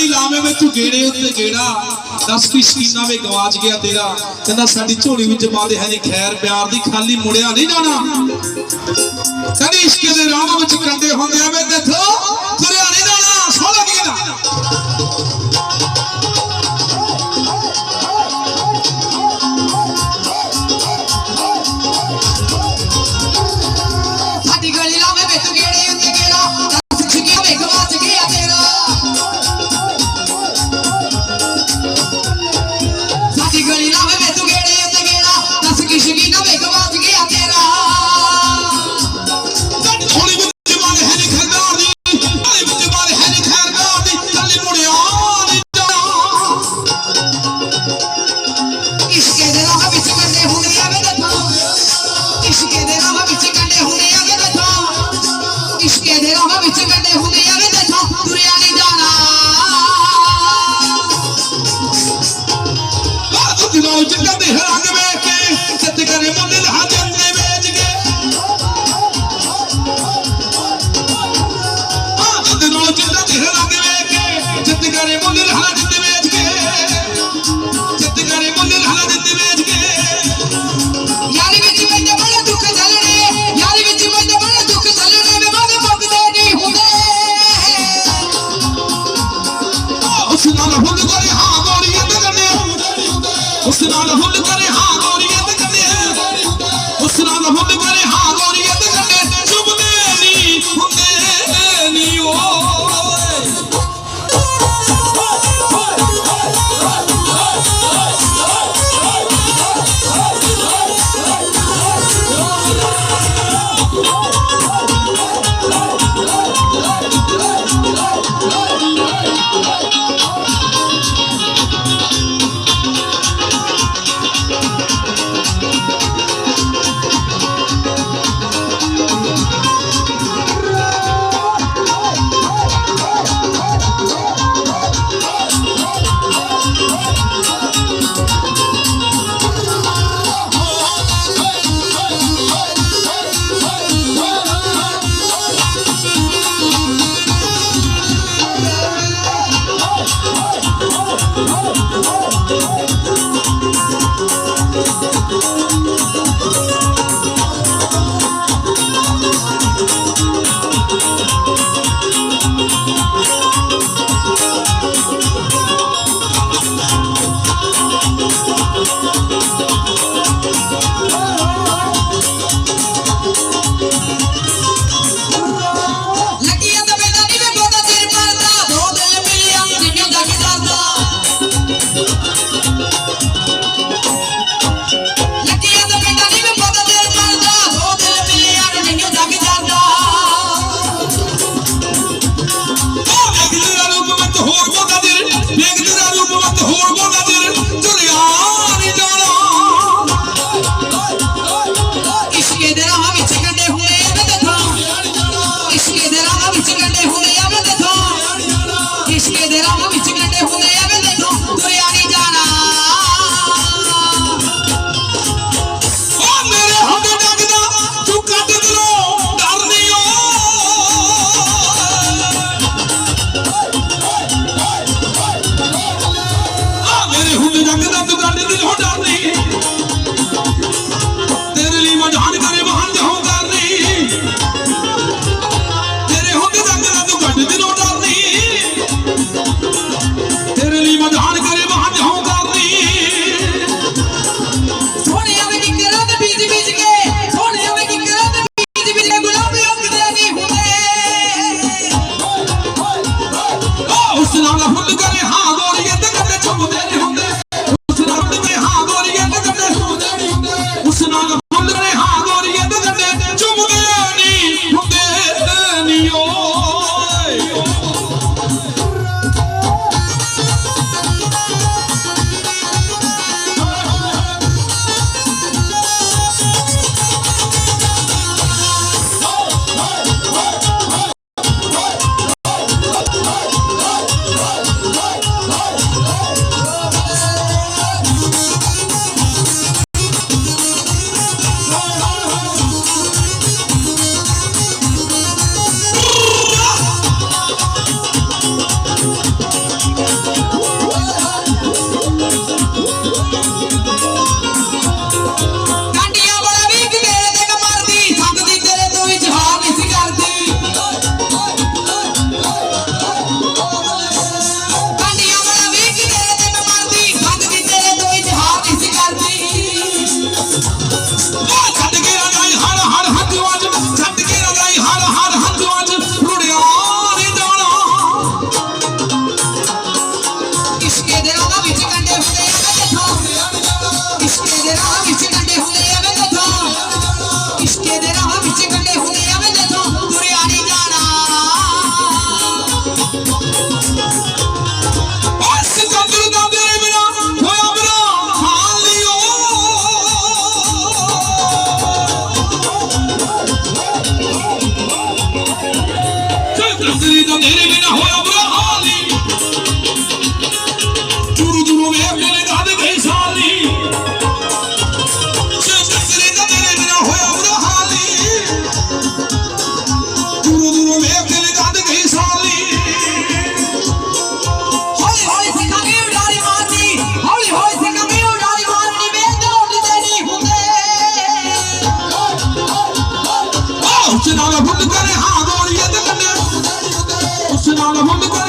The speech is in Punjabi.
ਗਾਲੀ ਲਾਵੇਂ ਮੈਂ ਤੂੰ ਗੇੜੇ ਉੱਤੇ ਗੇੜਾ। ਦੱਸ ਕੀ ਸੀਨਾ ਵੇ ਗਵਾਚ ਗਿਆ ਤੇਰਾ। ਕਹਿੰਦਾ ਸਾਡੀ ਝੋਲੀ ਵਿੱਚ ਪਾਦੇ ਹੈ ਨਹੀਂ ਖੈਰ, ਪਿਆਰ ਦੀ ਖਾਲੀ ਮੁੜਿਆ ਨਹੀਂ ਜਾਣਾ। ਕਹਿੰਦੀ ਇਸ਼ਕ ਦੇ ਰਾਹ ਵਿੱਚ ਕੰਡੇ ਹੁੰਦੇ ਆਵੇ ਤੇ Dancing on the যদি তো ধীরে বিনা হয়ে Arsenal, I'm on the